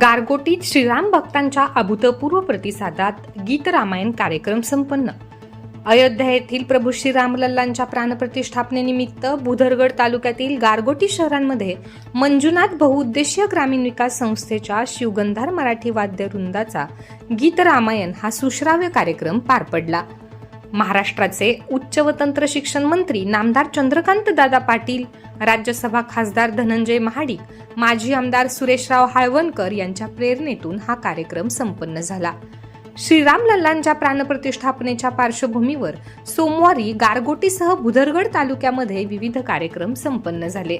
गारगोटीत श्रीराम भक्तांच्या अभूतपूर्व प्रतिसादात गीत रामायण कार्यक्रम संपन्न. अयोध्या येथील प्रभू श्रीरामलल्लांच्या प्राणप्रतिष्ठापनेनिमित्त बुधरगड तालुक्यातील गारगोटी शहरांमध्ये मंजुनाथ बहुउद्देशीय ग्रामीण विकास संस्थेच्या शिवगंधार मराठी वाद्य वृंदाचा गीत रामायण हा सुश्राव्य कार्यक्रम पार पडला. महाराष्ट्राचे उच्च व तंत्र शिक्षण मंत्री नामदार चंद्रकांत दादा पाटील राज्यसभा खासदार धनंजय महाडिक माजी आमदार सुरेशराव हाळवणकर यांच्या प्रेरणेतून हा कार्यक्रम संपन्न झाला. श्रीराम लल्लांच्या प्राणप्रतिष्ठापनेच्या पार्श्वभूमीवर सोमवारी गारगोटीसह भुदरगड तालुक्यामध्ये विविध कार्यक्रम संपन्न झाले.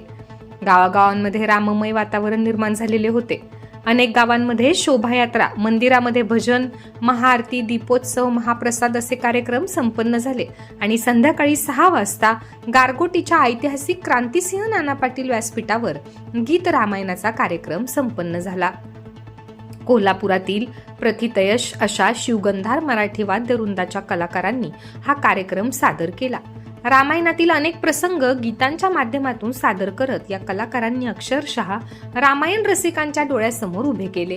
गावागावांमध्ये राममय वातावरण निर्माण झालेले होते. अनेक गावांमध्ये शोभायात्रा मंदिरामध्ये भजन महाआरती दीपोत्सव महाप्रसाद असे कार्यक्रम संपन्न झाले. आणि संध्याकाळी सहा वाजता गारगोटीच्या ऐतिहासिक क्रांतिसिंह नाना पाटील व्यासपीठावर गीत रामायणाचा कार्यक्रम संपन्न झाला. कोल्हापुरातील प्रतितयश अशा शिवगंधार मराठी वाद्यवृंदाच्या कलाकारांनी हा कार्यक्रम सादर केला. रामायणातील अनेक प्रसंग गीतांच्या माध्यमातून सादर करत या कलाकारांनी अक्षरशः रामायण रसिकांच्या डोळ्यासमोर उभे केले.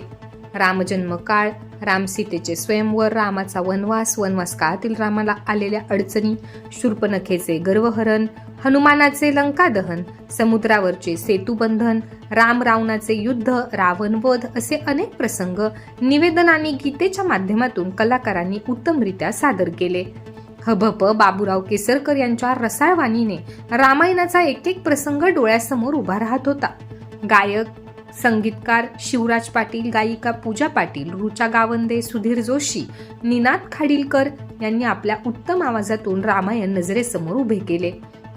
रामजन्म काळ रामसीतेचे स्वयंवर रामाचा वनवास वनवास काळातील रामाला आलेल्या अडचणी शूर्पनखेचे गर्वहरण हनुमानाचे लंकादहन समुद्रावरचे सेतुबंधन राम रावणाचे युद्ध रावणवध असे अनेक प्रसंग निवेदन आणि गीतेच्या माध्यमातून कलाकारांनी उत्तमरित्या सादर केले. हभप बाबूराव केसरकर यांच्या रसाळवाणीने रामायणाचा एक एक प्रसंग डोळ्यासमोर उभा राहत होता. गायक संगीतकार शिवराज पाटील गायिका पूजा पाटील रुचा गावंदे सुधीर जोशी निनाद खाडीलकर यांनी आपल्या उत्तम आवाजातून रामायण नजरेसमोर उभे केले.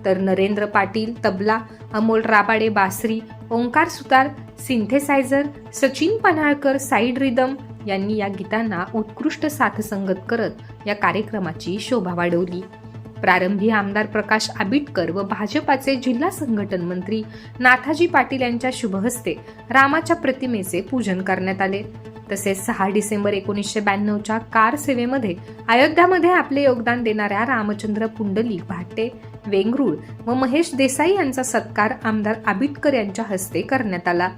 तर नरेंद्र पाटील तबला अमोल राबाडे बासरी Omkar Sutar synthesizer Sachin Panhalkar side rhythm यांनी या गीतांना उत्कृष्ट साथसंगत करत या कार्यक्रमाची शोभा वाढवली. प्रारंभी आमदार प्रकाश आबिटकर व भाजपाचे जिल्हा संघटन मंत्री नाथाजी पाटील यांच्या शुभहस्ते रामाच्या प्रतिमेचे पूजन करण्यात आले. तसेच सहा डिसेंबर एकोणीसशे ब्याण्णवच्या कार सेवेमध्ये अयोध्यामध्ये आपले योगदान देणाऱ्या रामचंद्र पुंडलिक भाटे वेंगरुळ व महेश देसाई यांचा सत्कार आमदार आबिटकर यांच्या हस्ते करण्यात आला.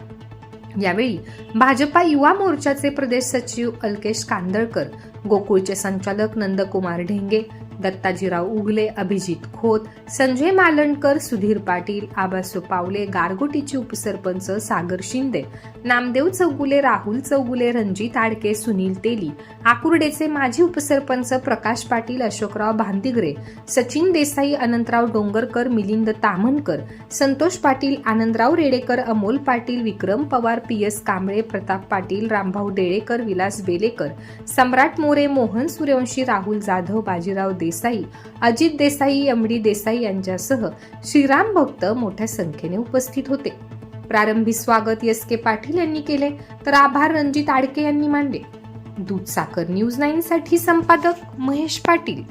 यावेळी भाजपा युवा मोर्चाचे प्रदेश सचिव अल्केश कांदळकर गोकुळचे संचालक नंदकुमार ढेंगे दत्ताजीराव उगले अभिजित खोत संजय मालणकर सुधीर पाटील आबासो पावले गारगोटीचे उपसरपंच सागर शिंदे नामदेव चौगुले राहुल चौगुले रणजित आडके सुनील तेली आकुर्डेचे माजी उपसरपंच Prakash Patil Ashokrao Bhandigare Sachin Desai Anantrao Dongarkar Milind Tamankar Santosh Patil Anandrao Redekar Amol Patil Vikram Pawar P S Kamble Pratap Patil Rambhau Delekar Vilas Belekar Samrat More Mohan Suryavanshi Rahul Jadhav Bajirao Desai Ajit Desai M D Desai यांच्यासह श्रीराम भक्त मोठ्या संख्येने उपस्थित होते. प्रारंभी स्वागत S के पाटील यांनी केले तर आभार रणजित आडके यांनी मानले. दूधसाकर न्यूज नाईन साठी संपादक महेश पाटील.